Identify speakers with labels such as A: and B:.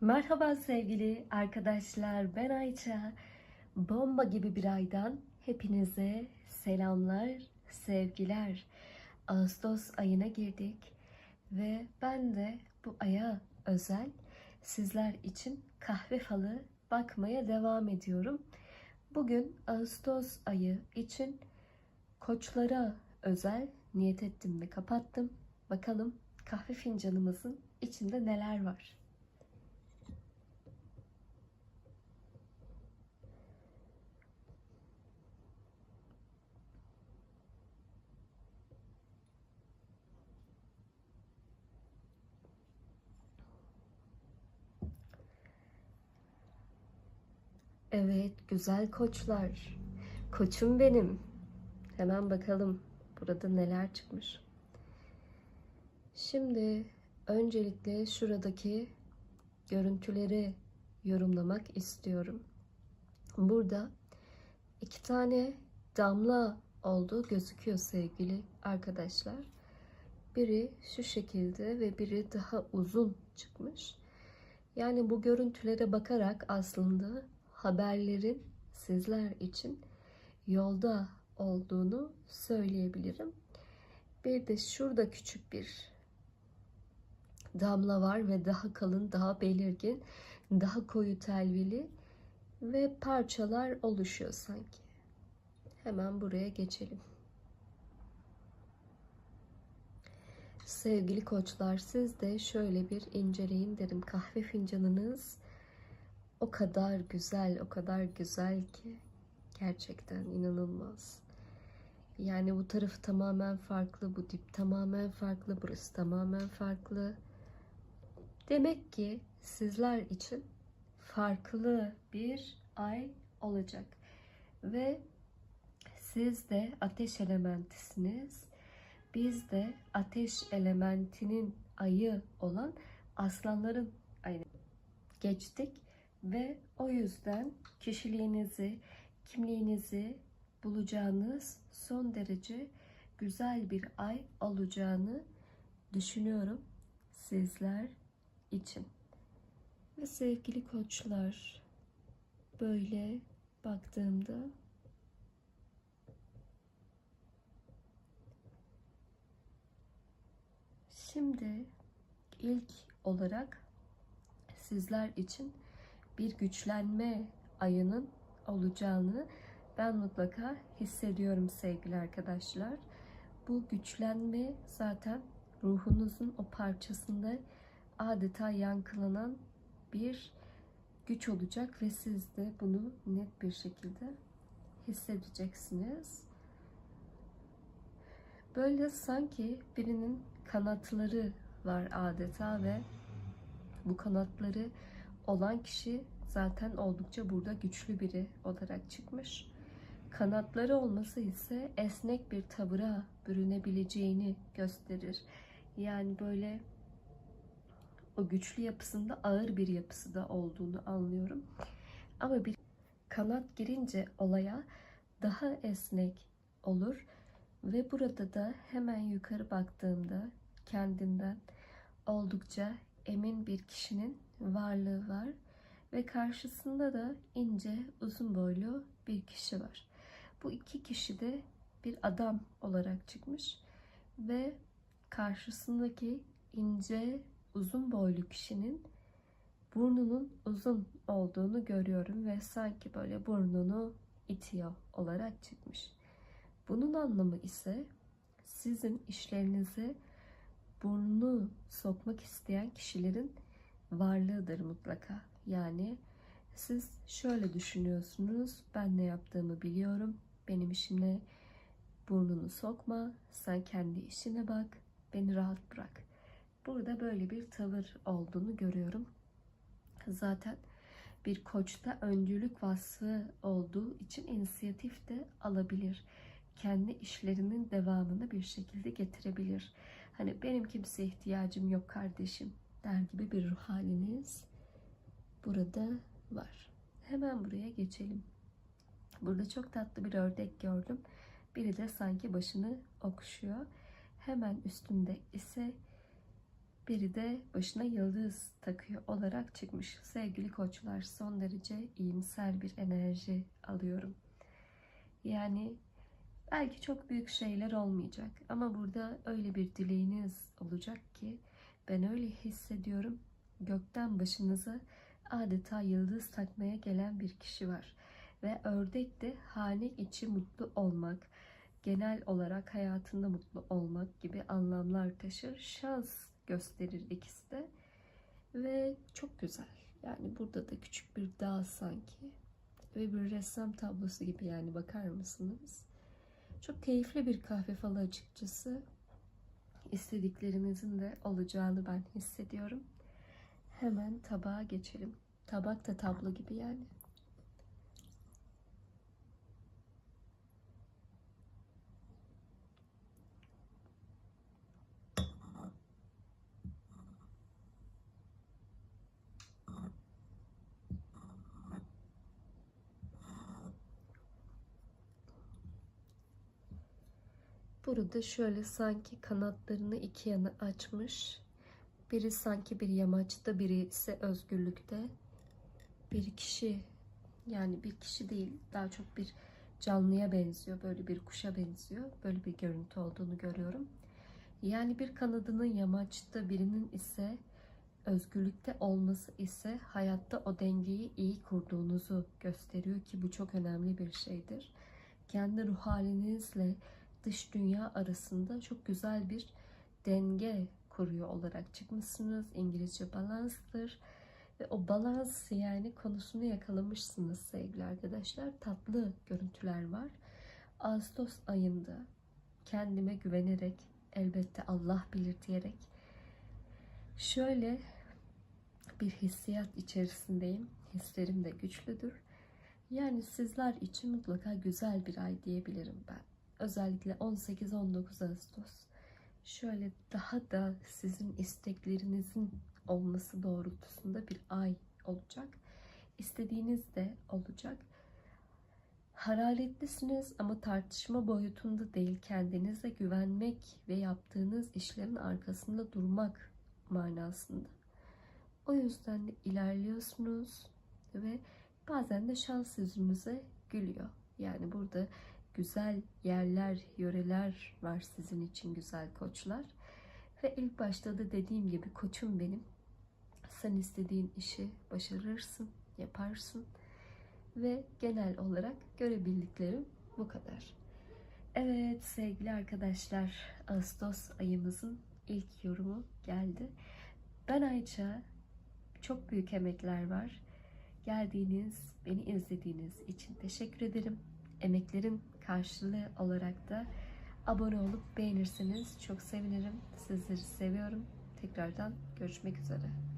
A: Merhaba sevgili arkadaşlar, ben Ayça. Bomba gibi bir aydan hepinize selamlar, sevgiler. Ağustos ayına girdik ve ben de bu aya özel sizler için kahve falı bakmaya devam ediyorum. Bugün Ağustos ayı için koçlara özel niyet ettim ve kapattım. Bakalım kahve fincanımızın içinde neler var. Evet, güzel koçlar. Koçum benim. Hemen bakalım burada neler çıkmış. Şimdi öncelikle şuradaki görüntüleri yorumlamak istiyorum. Burada iki tane damla olduğu gözüküyor sevgili arkadaşlar. Biri şu şekilde ve biri daha uzun çıkmış. Yani bu görüntülere bakarak aslında haberlerin sizler için yolda olduğunu söyleyebilirim. Bir de şurada küçük bir damla var ve daha kalın, daha belirgin, daha koyu telvili ve parçalar oluşuyor sanki. Hemen buraya geçelim. Sevgili koçlar siz de şöyle bir inceleyin derim. Kahve fincanınız o kadar güzel, o kadar güzel ki gerçekten inanılmaz. Yani bu tarafı tamamen farklı, bu dip tamamen farklı, burası tamamen farklı. Demek ki sizler için farklı bir ay olacak. Ve siz de ateş elementisiniz. Biz de ateş elementinin ayı olan aslanların ayı geçtik ve o yüzden kişiliğinizi, kimliğinizi bulacağınız son derece güzel bir ay olacağını düşünüyorum sizler için. Ve sevgili koçlar böyle baktığımda şimdi ilk olarak sizler için bir güçlenme ayının olacağını ben mutlaka hissediyorum sevgili arkadaşlar. Bu güçlenme zaten ruhunuzun o parçasında adeta yankılanan bir güç olacak ve siz de bunu net bir şekilde hissedeceksiniz. Böyle sanki birinin kanatları var adeta ve bu kanatları olan kişi zaten oldukça burada güçlü biri olarak çıkmış. Kanatları olması ise esnek bir tavıra bürünebileceğini gösterir. Yani böyle o güçlü yapısında ağır bir yapısı da olduğunu anlıyorum. Ama bir kanat girince olaya daha esnek olur ve burada da hemen yukarı baktığımda kendinden oldukça emin bir kişinin varlığı var ve karşısında da ince, uzun boylu bir kişi var. Bu iki kişi de bir adam olarak çıkmış ve karşısındaki ince, uzun boylu kişinin burnunun uzun olduğunu görüyorum ve sanki böyle burnunu itiyor olarak çıkmış. Bunun anlamı ise sizin işlerinize burnunu sokmak isteyen kişilerin varlığıdır mutlaka. Yani siz şöyle düşünüyorsunuz. Ben ne yaptığımı biliyorum. Benim işime burnunu sokma. Sen kendi işine bak. Beni rahat bırak. Burada böyle bir tavır olduğunu görüyorum. Zaten bir koçta öncülük vasfı olduğu için inisiyatif de alabilir. Kendi işlerinin devamını bir şekilde getirebilir. Hani benim kimseye ihtiyacım yok kardeşim der gibi bir ruh haliniz burada var. Hemen buraya geçelim. Burada çok tatlı bir ördek gördüm. Biri de sanki başını okşuyor. Hemen üstünde ise biri de başına yıldız takıyor olarak çıkmış. Sevgili koçlar son derece iyimser bir enerji alıyorum. Yani belki çok büyük şeyler olmayacak ama burada öyle bir dileğiniz olacak ki ben öyle hissediyorum. Gökten başınıza adeta yıldız takmaya gelen bir kişi var. Ve ördek de hane içi mutlu olmak, genel olarak hayatında mutlu olmak gibi anlamlar taşır. Şans gösterir ikisi de. Ve çok güzel. Yani burada da küçük bir dağ sanki. Ve bir ressam tablosu gibi yani bakar mısınız? Çok keyifli bir kahve falı açıkçası. İstediklerinizin de olacağını ben hissediyorum. Hemen tabağa geçelim. Tabak da tablo gibi yani. Burada şöyle sanki kanatlarını iki yana açmış. Biri sanki bir yamaçta, biri ise özgürlükte. Bir kişi, yani bir kişi değil, daha çok bir canlıya benziyor, böyle bir kuşa benziyor. Böyle bir görüntü olduğunu görüyorum. Yani bir kanadının yamaçta, birinin ise özgürlükte olması ise hayatta o dengeyi iyi kurduğunuzu gösteriyor ki bu çok önemli bir şeydir. Kendi ruh halinizle dış dünya arasında çok güzel bir denge kuruyor olarak çıkmışsınız. İngilizce balanstır. Ve o balans yani konusunu yakalamışsınız sevgili arkadaşlar. Tatlı görüntüler var. Ağustos ayında kendime güvenerek elbette Allah bilir diyerek şöyle bir hissiyat içerisindeyim. Hislerim de güçlüdür. Yani sizler için mutlaka güzel bir ay diyebilirim ben özellikle 18-19 Ağustos şöyle daha da sizin isteklerinizin olması doğrultusunda bir ay olacak. İstediğiniz de olacak. Hararetlisiniz ama tartışma boyutunda değil kendinize güvenmek ve yaptığınız işlerin arkasında durmak manasında. O yüzden de ilerliyorsunuz ve bazen de şans yüzünüze gülüyor. Yani burada güzel yerler, yöreler var sizin için güzel koçlar. Ve ilk başta da dediğim gibi koçum benim. Sen istediğin işi başarırsın, yaparsın. Ve genel olarak görebildiklerim bu kadar. Evet sevgili arkadaşlar, Ağustos ayımızın ilk yorumu geldi. Ben Ayça, çok büyük emekler var. Geldiğiniz, beni izlediğiniz için teşekkür ederim. Emeklerin karşılığı olarak da abone olup beğenirseniz çok sevinirim. Sizleri seviyorum. Tekrardan görüşmek üzere.